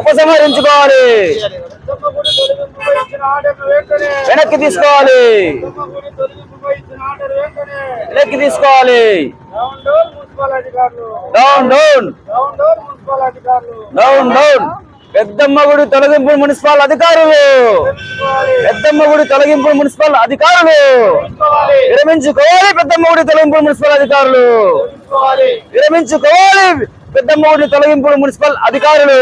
ఉపసంహరించుకోవాలి. వెనక్కి తీసుకోవాలి. వెనక్కి తీసుకోవాలి. డౌన్ డౌన్ డౌన్ డౌన్ పెద్దమ్మ గుడి తొలగింపు మున్సిపల్ అధికారులు. పెద్దమ్మ గుడి తొలగింపు మున్సిపల్ అధికారులు. విరమించుకోవాలి పెద్దమ్మ గుడి తొలగింపు మున్సిపల్ అధికారులు. విరమించుకోవాలి. పెద్దమ్మ తొలగింపుడు మున్సిపల్ అధికారులు.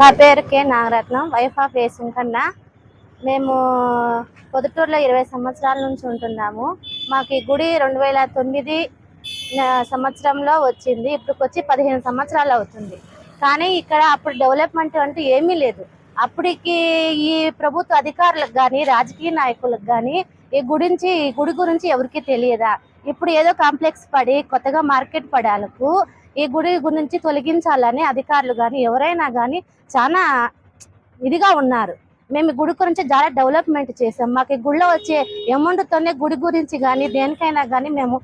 నా పేరు కే నాగరత్నం వైఫ్ ఆఫ్ కన్నా. మేము పొద్దుటూరులో ఇరవై సంవత్సరాల నుంచి ఉంటున్నాము. మాకు ఈ గుడి రెండు వేల తొమ్మిది సంవత్సరంలో వచ్చింది. ఇప్పుడు వచ్చి పదిహేను సంవత్సరాలు అవుతుంది. కానీ ఇక్కడ అప్పుడు డెవలప్మెంట్ అంటూ ఏమీ లేదు. అప్పటికి ఈ ప్రభుత్వ అధికారులకు కానీ రాజకీయ నాయకులకు కానీ ఈ గురించి ఈ గుడి గురించి ఎవరికీ తెలియదా? ఇప్పుడు ఏదో కాంప్లెక్స్ పడి కొత్తగా మార్కెట్ పడాలకు ఈ గుడి గురించి తొలగించాలని అధికారులు కానీ ఎవరైనా కానీ చాలా ఇదిగా ఉన్నారు. మేము ఈ గుడి గురించి చాలా డెవలప్మెంట్ చేసాం మాకు ఈ గుడిలో వచ్చే అమౌంట్తోనే గుడి గురించి కానీ దేనికైనా కానీ మేము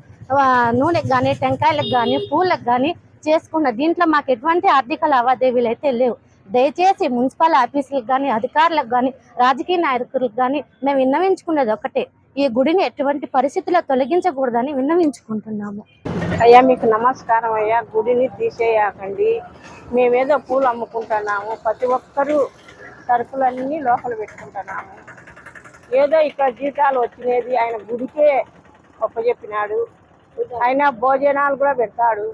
నూనెకి కానీ టెంకాయలకు కానీ పూలకు కానీ చేసుకున్న దీంట్లో మాకు ఎటువంటి ఆర్థిక లావాదేవీలు అయితే లేవు. దయచేసి మున్సిపల్ ఆఫీసులకు కానీ అధికారులకు కానీ రాజకీయ నాయకులకు కానీ మేము విన్నవించుకునేది ఒకటే. ఈ గుడిని ఎటువంటి పరిస్థితుల్లో తొలగించకూడదని విన్నవించుకుంటున్నాము. అయ్యా మీకు నమస్కారం అయ్యా. గుడిని తీసేయకండి. మేమేదో పూలు అమ్ముకుంటున్నాము. ప్రతి ఒక్కరూ సరుకులన్నీ లోపల పెట్టుకుంటున్నాము. ఏదో ఇక్కడ జీతాలు వచ్చినది ఆయన గుడికే చెప్పినాడు. ఆయన భోజనాలు కూడా పెడతాడు.